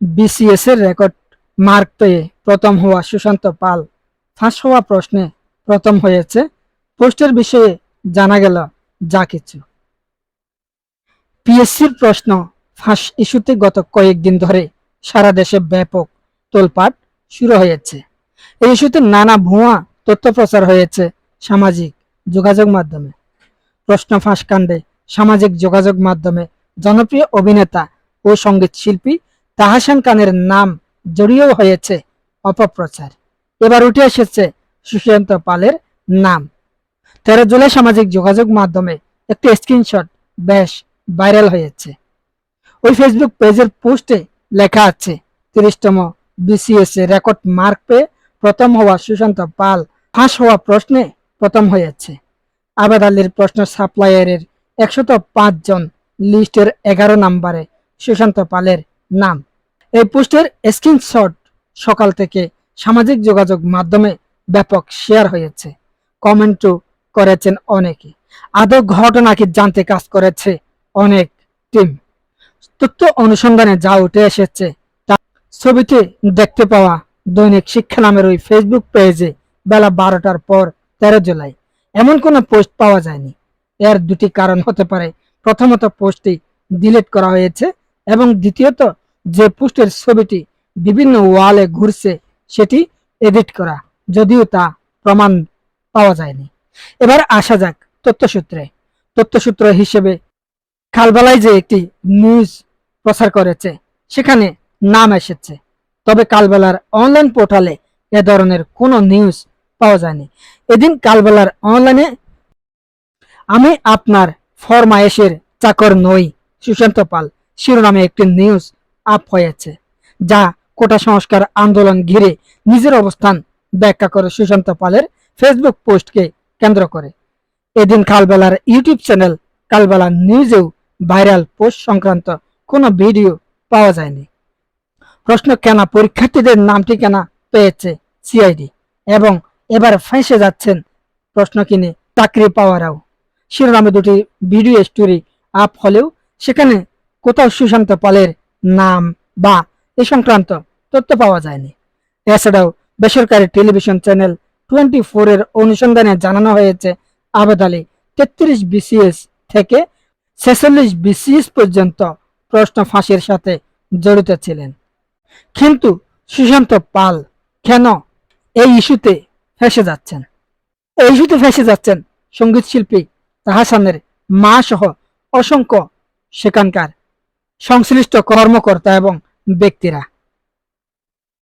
BCS এর record mark পেয়ে প্রথম হওয়া সুশান্ত পাল। ফাঁস হওয়া প্রশ্নে প্রথম হয়েছে। পোস্টের বিষয়ে জানা গেল যা কিছু। পিএসসির প্রশ্ন ফাঁস ইস্যুতে গত কয়েকদিন ধরে সারা দেশে ব্যাপক তোলপাট শুরু হয়েছে। এই ইস্যুতে নানা ভুয়া তথ্য প্রচার হয়েছে সামাজিক যোগাযোগ মাধ্যমে। প্রশ্ন ফাঁস কাণ্ডে সামাজিক যোগাযোগ মাধ্যমে জনপ্রিয় অভিনেতা ও সংগীত শিল্পী তাহাসান খানের নাম জড়িয়েও হয়েছে অপপ্রচার। এবার উঠে এসেছে সুশান্ত পালের নাম। তেরো জুলাই সামাজিক যোগাযোগ মাধ্যমে একটি স্ক্রিনশট বেশ ভাইরাল হয়েছে। ওই ফেসবুক পেজের পোস্টে লেখা আছে, তিরিশতম বিসিএস এ রেকর্ড মার্ক পেয়ে প্রথম হওয়া সুশান্ত পাল ফাঁস হওয়া প্রশ্নে প্রথম হয়েছে। আবেদ আলীর প্রশ্ন সাপ্লায়ারের একশত জন লিস্টের এগারো নম্বরে সুশান্ত পালের নাম। এই পোস্টের স্ক্রিনশট সকাল থেকে সামাজিক যোগাযোগ মাধ্যমে ব্যাপক শেয়ার হয়েছে। কমেন্টও করেছেন অনেকে। আদৌ ঘটনা কি জানতে কাজ করেছে অনেক টিম? তথ্য অনুসন্ধানে যা উঠে এসেছে, তা ছবিতে দেখতে পাওয়া দৈনিক শিক্ষা নামের ওই ফেসবুক পেজে বেলা বারোটার পর তেরো জুলাই। এমন কোনো পোস্ট পাওয়া যায়নি। এর দুটি কারণ হতে পারে। প্রথমত, পোস্টটি ডিলিট করা হয়েছে এবং দ্বিতীয়ত যে পোস্টের ছবিটি বিভিন্ন ওয়ালে ঘুরছে, সেটি এডিট করা। যদিও তা প্রমাণ পাওয়া যায়নি। এবার আসা যাক তথ্যসূত্রে। তথ্যসূত্র হিসেবে কালবেলায় যে একটি নিউজ প্রচার করেছে, সেখানে নাম এসেছে। তবে কালবেলার অনলাইন পোর্টালে এ ধরনের কোনো নিউজ পাওয়া যায়নি। এদিন কালবেলার অনলাইনে আমি আপনার ফরমায়েশের চাকর নই, সুশান্ত পাল। শিরোনামে একটি নিউজ আপ হয়েছে, যা কোটা সংস্কার আন্দোলন ঘিরে নিজের অবস্থান ব্যাখ্যা করে সুশান্ত পালের ফেসবুক পোস্টকে কেন্দ্র করে। এদিন কালবেলার ইউটিউব চ্যানেল কালবেলা নিউজেও ভাইরাল পোস্ট সংক্রান্ত কোনো ভিডিও পাওয়া যায়নি। প্রশ্ন কেনা পরীক্ষার্থীদের নাম ঠিকানা পেয়েছে সিআইডি এবং এবার ফেঁসে যাচ্ছেন প্রশ্ন কিনে চাকরি পাওয়ারাও। শিরোনামে দুটি ভিডিও স্টোরি আপ হলেও সেখানে কোথাও সুশান্ত পালের নাম বা এ সংক্রান্ত তথ্য পাওয়া যায়নি। এছাড়াও বেসরকারি টেলিভিশন চ্যানেল টোয়েন্টি ফোরের অনুসন্ধানে জানানো হয়েছে, আবেদ আলী তেত্রিশ বিসিএস থেকে ছেচল্লিশ বিসিএস পর্যন্ত প্রশ্ন ফাঁসির সাথে জড়িত ছিলেন। কিন্তু সুশান্ত পাল কেন এই ইস্যুতে ফেসে যাচ্ছেন? এই ইস্যুতে ফেসে যাচ্ছেন সংগীত শিল্পী তাহাসানের মা সহ অসংখ্য সেখানকার সংশ্লিষ্ট কর্মকর্তা এবং ব্যক্তিরা।